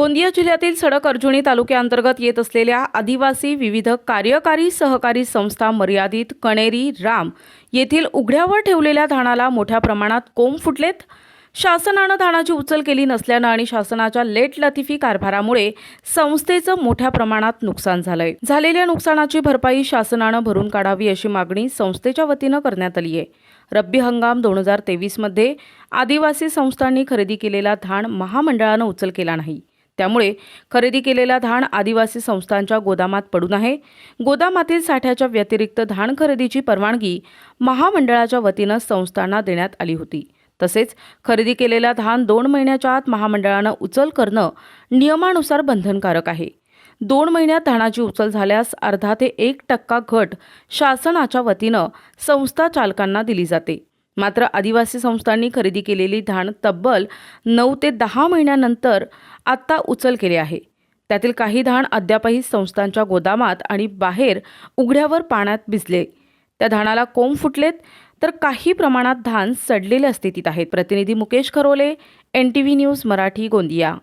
गोंदिया जिल्ह्यातील सडक अर्जुनी तालुक्याअंतर्गत येत असलेल्या आदिवासी विविध कार्यकारी सहकारी संस्था मर्यादित कणेरी राम येथील उघड्यावर ठेवलेल्या धानाला मोठ्या प्रमाणात कोंब फुटलेत. शासनानं धानाची उचल केली नसल्यानं आणि शासनाच्या लेट लतिफी कारभारामुळे संस्थेचं मोठ्या प्रमाणात नुकसान झालंय. झालेल्या नुकसानाची भरपाई शासनानं भरून काढावी अशी मागणी संस्थेच्या वतीनं करण्यात आली आहे. रब्बी हंगाम दोन हजार तेवीसमध्ये आदिवासी संस्थांनी खरेदी केलेला धान महामंडळानं उचल केला नाही. त्यामुळे खरेदी केलेला धान आदिवासी संस्थांच्या गोदामात पडून आहे. गोदामातील साठ्याच्या व्यतिरिक्त धान खरेदीची परवानगी महामंडळाच्या वतीनं संस्थांना देण्यात आली होती. तसेच खरेदी केलेला धान दोन महिन्याच्या आत महामंडळानं उचल करणं नियमानुसार बंधनकारक आहे. दोन महिन्यात धानाची उचल झाल्यास अर्धा ते एक टक्का घट शासनाच्या वतीनं संस्था चालकांना दिली जाते. मात्र आदिवासी संस्थांनी खरेदी केलेली धान तब्बल नऊ ते दहा महिन्यानंतर आत्ता उचल केले आहे. त्यातील काही धान अद्यापही संस्थांच्या गोदामात आणि बाहेर उघड्यावर पाण्यात भिजले. त्या धानाला कोंब फुटलेत तर काही प्रमाणात धान सडलेल्या स्थितीत आहेत. प्रतिनिधी Mukesh Kharole N T V news Marathi Gondia.